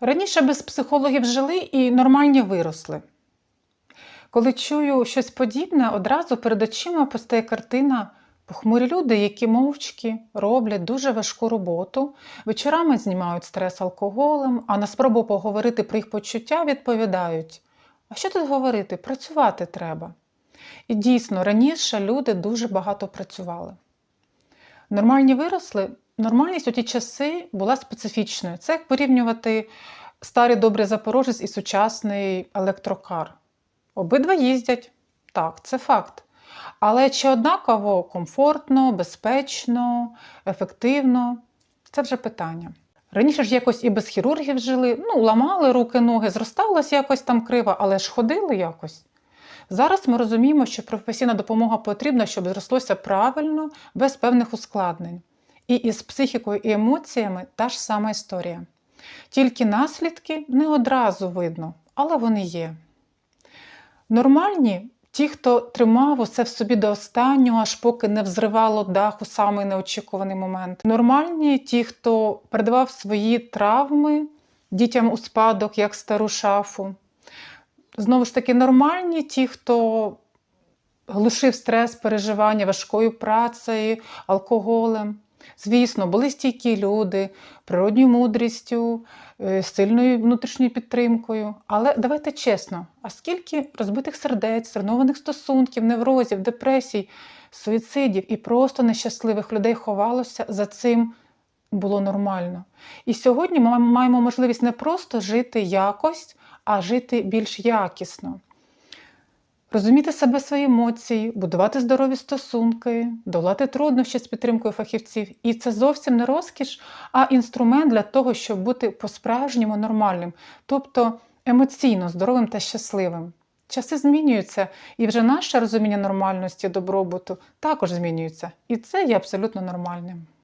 Раніше без психологів жили і нормальні виросли. Коли чую щось подібне, одразу перед очима постає картина похмурі люди, які мовчки роблять дуже важку роботу, вечорами знімають стрес алкоголем, а на спробу поговорити про їх почуття відповідають: а що тут говорити? Працювати треба. І дійсно, раніше люди дуже багато працювали. Нормальні виросли, нормальність у ті часи була специфічною. Це як порівнювати старий добрий запорожець і сучасний електрокар. Обидва їздять, так, це факт. Але чи однаково комфортно, безпечно, ефективно це вже питання. Раніше ж якось і без хірургів жили, ну, ламали руки, ноги, зросталось якось там криво, але ж ходили якось. Зараз ми розуміємо, що професійна допомога потрібна, щоб зрослося правильно, без певних ускладнень. І із психікою і емоціями та ж сама історія. Тільки наслідки не одразу видно, але вони є. Нормальні ті, хто тримав усе в собі до останнього, аж поки не взривало дах у самий неочікуваний момент. Нормальні ті, хто передавав свої травми дітям у спадок, як стару шафу. Знову ж таки, нормальні ті, хто глушив стрес, переживання важкою працею, алкоголем. Звісно, були стійкі люди, природньою мудрістю, е, сильною внутрішньою підтримкою. Але давайте чесно, а скільки розбитих сердець, зруйнованих стосунків, неврозів, депресій, суїцидів і просто нещасливих людей ховалося за цим було нормально. І сьогодні ми маємо можливість не просто жити якось, а жити більш якісно. Розуміти себе свої емоції, будувати здорові стосунки, долати труднощі з підтримкою фахівців. І це зовсім не розкіш, а інструмент для того, щоб бути по-справжньому нормальним, тобто емоційно здоровим та щасливим. Часи змінюються, і вже наше розуміння нормальності, добробуту також змінюється. І це є абсолютно нормальним.